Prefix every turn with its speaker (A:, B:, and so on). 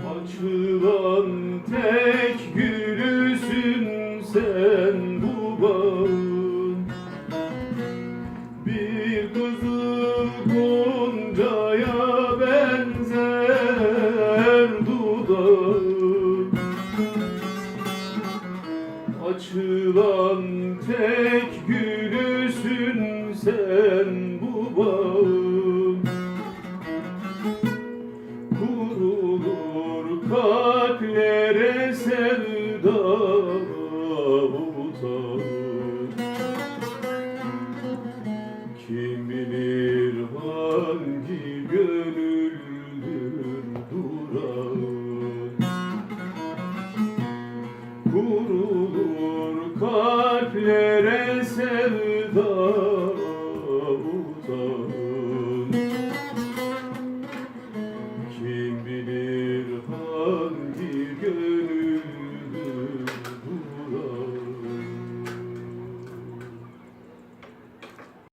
A: Açılan tek gülüsün sen bu bağın. Bir kızıl goncaya benzer dudağın Açılan tek gülüsün sen bu bağın. Kuru kalplere sevda utanır Kim bilir hangi gönüldür durağı Kurulur kalplere sevda utanır